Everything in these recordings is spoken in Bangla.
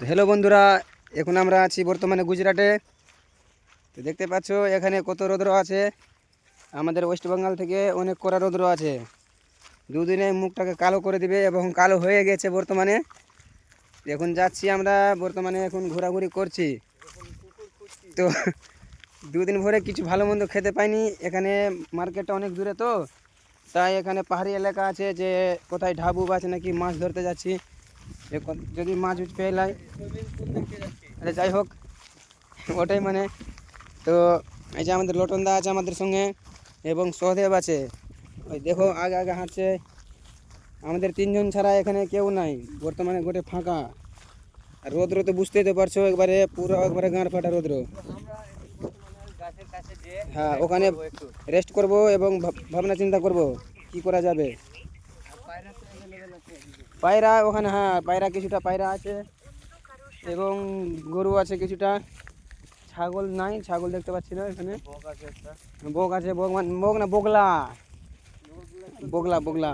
তো হ্যালো বন্ধুরা, এখন আমরা আছি বর্তমানে গুজরাটে। তো দেখতে পাচ্ছ, এখানে কত রৌদ্র আছে। আমাদের ওয়েস্ট বেঙ্গল থেকে অনেক কড়া রৌদ্র আছে। দুদিনে মুখটাকে কালো করে দিবে এবং কালো হয়ে গেছে বর্তমানে। এখন যাচ্ছি আমরা, বর্তমানে এখন ঘোরাঘুরি করছি। তো দুদিন ভরে কিছু ভালো মন্দ খেতে পাইনি। এখানে মার্কেটটা অনেক দূরে তো। তাই এখানে পাহাড়ি এলাকা আছে যে কোথায় ঢাবু আছে নাকি মাছ ধরতে যাচ্ছি। যদি মাছ উঠ পেয়ে লাই আরে যাই হোক, ওটাই মানে। তো এই যে আমাদের লটনদা আছে আমাদের সঙ্গে, এবং সহদেব আছে। ওই দেখো, আগে আগে হাঁটছে। আমাদের তিনজন ছাড়া এখানে কেউ নাই, বর্তমানে গোটে ফাঁকা। আর রোদ্র তো বুঝতেই তো পারছ, একবারে পুরো একবারে গাঁড় ফাটা রোদ্র। হ্যাঁ ওখানে রেস্ট করব এবং ভাব- ভাবনা চিন্তা করব, কি করা যাবে? পায়রা ওখানে হ্যাঁ পায়রা কিছুটা পায়রা আছে এবং গরু আছে কিছুটা। ছাগল নাই ছাগল দেখতে পাচ্ছি না এখানে। বক আছে বক মানে বক না বগলা। বগলা বগলা।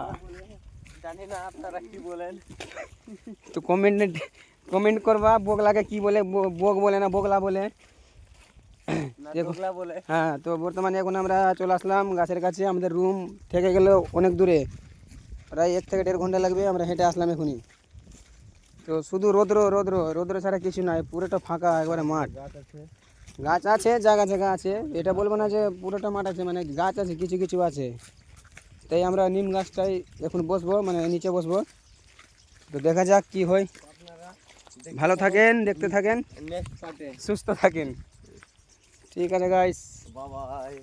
জানি না আপনারা কি বলেন। তো কমেন্ট কমেন্ট করবা বগলাকে কি বলে বক বলে না বগলা বলে। না বগলা বলে। হ্যাঁ তো বর্তমানে এখন আমরা চলে আসলাম গাছের কাছে আমাদের রুম থেকে গেলে অনেক দূরে। প্রায় এক থেকে দেড় ঘণ্টা লাগবে আমরা হেঁটে আসলাম এখনই। তো শুধু রৌদ্র রৌদ্র রৌদ্র ছাড়া কিছু নাই পুরোটা ফাঁকা একবারে মাঠ। গাছ আছে? জায়গা জায়গা আছে। এটা বলব না যে পুরোটা মাঠ আছে মানে গাছ আছে কিছু কিছু আছে। তাই আমরা নিম গাছটাই এখন বসবো মানে নিচে বসবো। তো দেখা যাক কি হয়। ভালো থাকেন দেখতে থাকেন। সুস্থ থাকেন। ঠিক আছে গাইস বাবাই